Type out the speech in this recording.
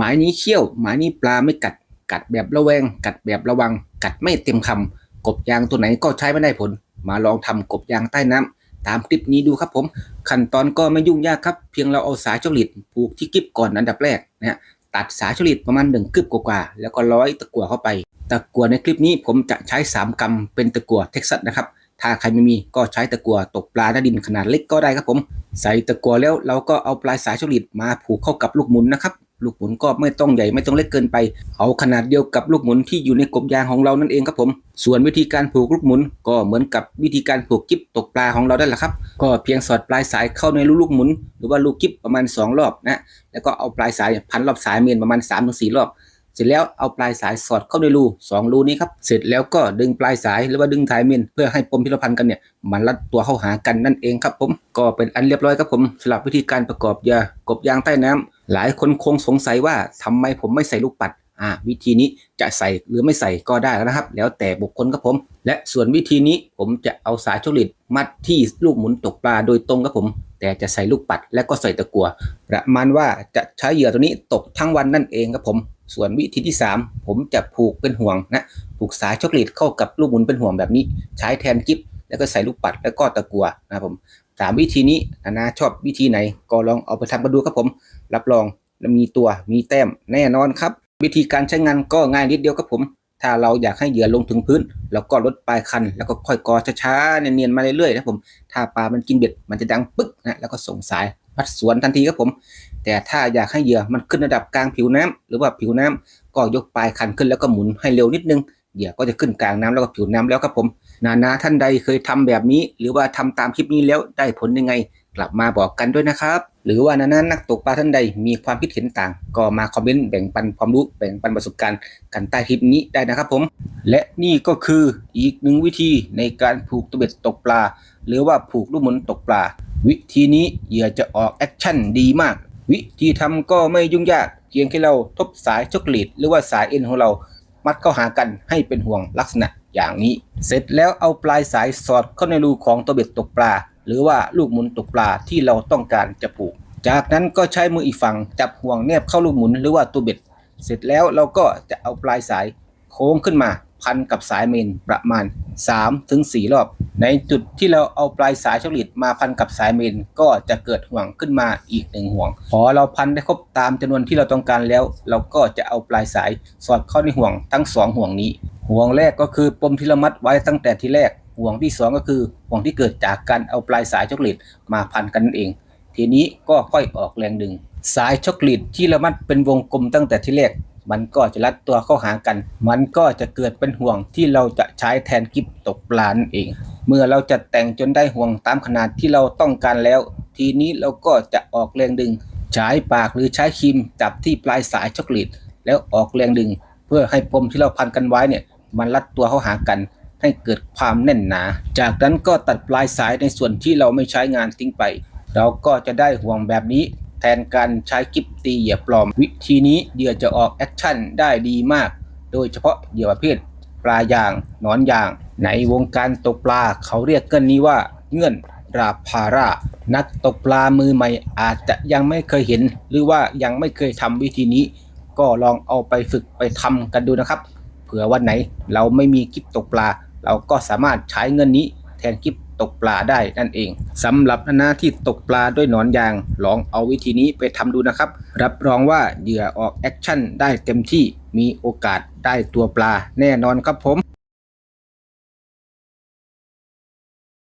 หมายนี้เขี้ยว หมายนี้ปลาไม่กัด กัดแบบระแวง กัดแบบระวัง กัดไม่เต็มคำกบยางตัวไหนก็ใช้ไม่ได้ผล มาลองทำกบยางใต้น้ำตามคลิปนี้ดูครับผม ขั้นตอนก็ไม่ยุ่งยากครับ เพียงเราเอาสายจลิดผูกที่กิ๊บก่อนอันดับแรกนะฮะตัดสายจลิดประมาณหนึ่งกึบกว่าๆแล้วก็ร้อยตะกั่วเข้าไป ตะกั่วในคลิปนี้ผมจะใช้ 3กำเป็นตะกั่วเท็กซัสนะครับถ้าใครไม่มีก็ใช้ตะกั่วตกปลาหน้าดินขนาดเล็กก็ได้ครับผม ใส่ตะกั่วแล้วเราก็เอาปลายสายฉลิดมาผูกเข้ากับลูกหมุนนะครับ ลูกหมุนก็ไม่ต้องใหญ่ไม่ต้องเล็กเกินไป เอาขนาดเดียวกับลูกหมุนที่อยู่ในกบยางของเรานั่นเองครับผม ส่วนวิธีการผูกลูกหมุน ก็เหมือนกับวิธีการผูกกิ๊บตกปลาของเราได้แหละครับ ก็เพียงสอดปลายสายเข้าในรูลูกหมุน หรือว่าลูกกิ๊บประมาณ 2 รอบนะ แล้วก็เอาปลายสายพันรอบสายเมนประมาณ3-4รอบ เสร็จแล้วเอาปลายสายสอดเข้าในรูสองรูนี้ครับ เสร็จแล้วก็ดึงปลายสายหรือว่าดึงท้ายเมนเพื่อให้ปมที่เราพันกันเนี่ยมันรัดตัวเข้าหากันนั่นเองครับผม ก็เป็นอันเรียบร้อยครับผมสำหรับวิธีการประกอบยากบยางใต้น้ำ หลายคนคงสงสัยว่าทำไมผมไม่ใส่ลูกปัดอ่าวิธีนี้จะใส่หรือไม่ใส่ก็ได้นะครับ แล้วแต่บุคคลครับผม และส่วนวิธีนี้ผมจะเอาสายชลิดมัดที่ลูกหมุนตกปลาโดยตรงครับผม แต่จะใส่ลูกปัดและก็ใส่ตะกัวประมาณว่าจะใช้เหยื่อตัวนี้ตกทั้งวันนั่นเองครับผม ส่วนวิธีที่ 3 ผมจะผูกเป็นห่วงนะผูกสายช็อกโกแลตเข้ากับลูกหมุนเป็นห่วงแบบนี้ ใช้แทนกิฟ แล้วก็ใส่ลูกปัดแล้วก็ตะกัวนะครับผมสามวิธีนี้นานาชอบวิธีไหนก็ลองเอาไปทำกันดูครับผม รับรองมีตัวมีแต้มแน่นอนครับ วิธีการใช้งานก็ง่ายนิดเดียวครับผม ถ้าเราอยากให้เหยื่อลงถึงพื้นเราก็ลดปลายคัน แล้วก็ค่อยกอช้าๆเนียนๆมาเรื่อยๆนะครับผม ถ้าปลามันกินเบ็ดมันจะดังปึ๊กนะแล้วก็ส่งสายพัดสวนทันทีครับผม แต่ถ้าอยากให้เหยื่อมันขึ้นระดับกลางผิวน้ำหรือว่าผิวน้ำก็ยกปลายคันขึ้นแล้วก็หมุนให้เร็วนิดนึง เหยื่อก็จะขึ้นกลางน้ำแล้วก็ผิวน้ำแล้วครับผมนานาท่านใดเคยทำแบบนี้ หรือว่าทำตามคลิปนี้แล้วได้ผลยังไง กลับมาบอกกันด้วยนะครับ หรือว่านานานักตกปลาท่านใดมีความคิดเห็นต่าง ก็มาคอมเมนต์แบ่งปันความรู้แบ่งปันประสบการณ์กันใต้คลิปนี้ได้นะครับผม และนี่ก็คืออีกหนึ่งวิธีในการผูกตัวเบ็ดตกปลา หรือว่าผูกลูกหมุนตกปลา วิธีนี้เหยื่อจะออกแอคชั่นดีมาก วิธีทำก็ไม่ยุ่งยากเพียงแค่เราทบสายช็อกโกแลตหรือว่าสายเอ็นของเรา มัดเข้าหากันให้เป็นห่วงลักษณะอย่างนี้ เสร็จแล้วเอาปลายสายสอดเข้าในรูของตัวเบ็ดตกปลา หรือว่าลูกหมุนตกปลาที่เราต้องการจะผูก จากนั้นก็ใช้มืออีกฝั่งจับห่วงแนบเข้าลูกหมุนหรือว่าตัวเบ็ด เสร็จแล้วเราก็จะเอาปลายสายโค้งขึ้นมา พันกับสายเมนประมาณ 3-4ถึง4รอบ ในจุดที่เราเอาปลายสายช็อกโกแลตมาพันกับสายเมนก็จะเกิดห่วงขึ้นมาอีกหนึ่งห่วง พอเราพันได้ครบตามจำนวนที่เราต้องการแล้ว เราก็จะเอาปลายสายสอดเข้าในห่วงทั้งสองห่วงนี้ ห่วงแรกก็คือปมที่เรามัดไว้ตั้งแต่ที่แรก ห่วงที่สองก็คือห่วงที่เกิดจากการเอาปลายสายช็อกโกแลตมาพันกันเอง ทีนี้ก็ค่อยออกแรงดึง สายช็อกโกแลตที่เรามัดเป็นวงกลมตั้งแต่ที่แรก มันก็จะรัดตัวเข้าหากัน มันก็จะเกิดเป็นห่วงที่เราจะใช้แทนกิฟตกปลานั่นเอง เมื่อเราจะแต่งจนได้ห่วงตามขนาดที่เราต้องการแล้ว ทีนี้เราก็จะออกแรงดึง ใช้ปากหรือใช้ครีมจับที่ปลายสายช็อกโกแลตแล้วออกแรงดึง เพื่อให้ปมที่เราพันกันไว้เนี่ย มันรัดตัวเข้าหากันให้เกิดความแน่นหนา จากนั้นก็ตัดปลายสายในส่วนที่เราไม่ใช้งานทิ้งไป เราก็จะได้ห่วงแบบนี้ แทนการใช้กิบตีเหยื่อปลอม วิธีนี้เหยื่อจะออกแอคชั่นได้ดีมาก โดยเฉพาะเหยื่อประเภทปลายางนอนยาง ในวงการตกปลาเขาเรียกเกันนี้ว่าเงื่อนราพารานักตกปลามือใหม่อาจจะยังไม่เคยเห็น หรือว่ายังไม่เคยทำวิธีนี้ ก็ลองเอาไปฝึกไปทำกันดูนะครับ เผื่อวันไหนเราไม่มีกิบตกปลา เราก็สามารถใช้เงินนี้แทนกิบ ตกปลาได้นั่นเองสำหรับนานาที่ตกปลาด้วยหนอนยาง ลองเอาวิธีนี้ไปทำดูนะครับ รับรองว่าเหยื่อออกแอคชั่นได้เต็มที่มีโอกาสได้ตัวปลาแน่นอนครับผม